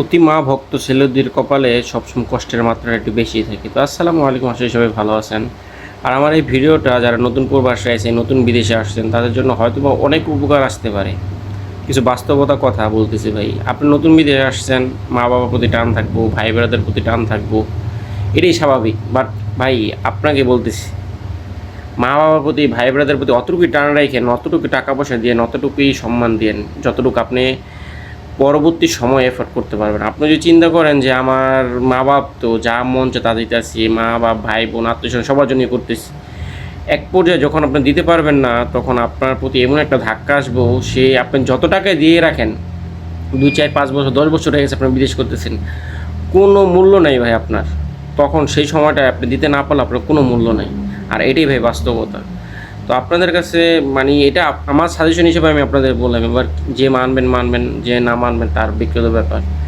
অতি মা ভক্ত ছেলেদের কপালে সবসময় কষ্টের মাত্রা একটু বেশি থাকে। তো আসসালামু আলাইকুম করি সবাই ভালো আছেন। আর আমার এই ভিডিওটা যারা নতুন প্রবাসে আছে নতুন বিদেশে আসছেন, তাদের জন্য হয়তো বা অনেক উপকার আসতে পারে। কিছু বাস্তবতা কথা বলতেছি ভাই। আপনি নতুন বিদেশে আসছেন মা বাবার প্রতি টান থাকব ভাই বোনেদের প্রতি টান থাকব, এটাই স্বাভাবিক। বাট ভাই, আপনাকে বলতেছি মা বাবার প্রতি ভাই ব্রাদের প্রতি অতটুকুই টান রাখেন, অতটুকু টাকা পয়সা দিয়ে অতটুকুই সম্মান দিয়েন যতটুকু আপনি পরবর্তী সময় এফোর্ট করতে পারবেন। আপনি যদি চিন্তা করেন যে আমার মা বাপ তো যা মন চে তা দিতেছি মা বাপ ভাই বোন আত্মীয় সবার জন্য করতেছি। এক পর্যায়ে যখন আপনি দিতে পারবেন না, তখন আপনার প্রতি এমন একটা ধাক্কা আসব, সে আপনি যত টাকা দিয়ে রাখেন, দুই, চার, পাঁচ বছর, দশ বছর হয়ে গেছে আপনি বিদেশ করতেছেন, কোনো মূল্য নেই ভাই আপনার। তখন সেই সময়টা আপনি দিতে না পারলে আপনার কোনো মূল্য নেই। আর এটাই ভাই বাস্তবতা। তো আপনাদের কাছে মানে এটা আমার সাজেশন হিসেবে আমি আপনাদের বললাম, এবার যে মানবেন মানবেন, যে না মানবেন তার ব্যক্তিগত ব্যাপার।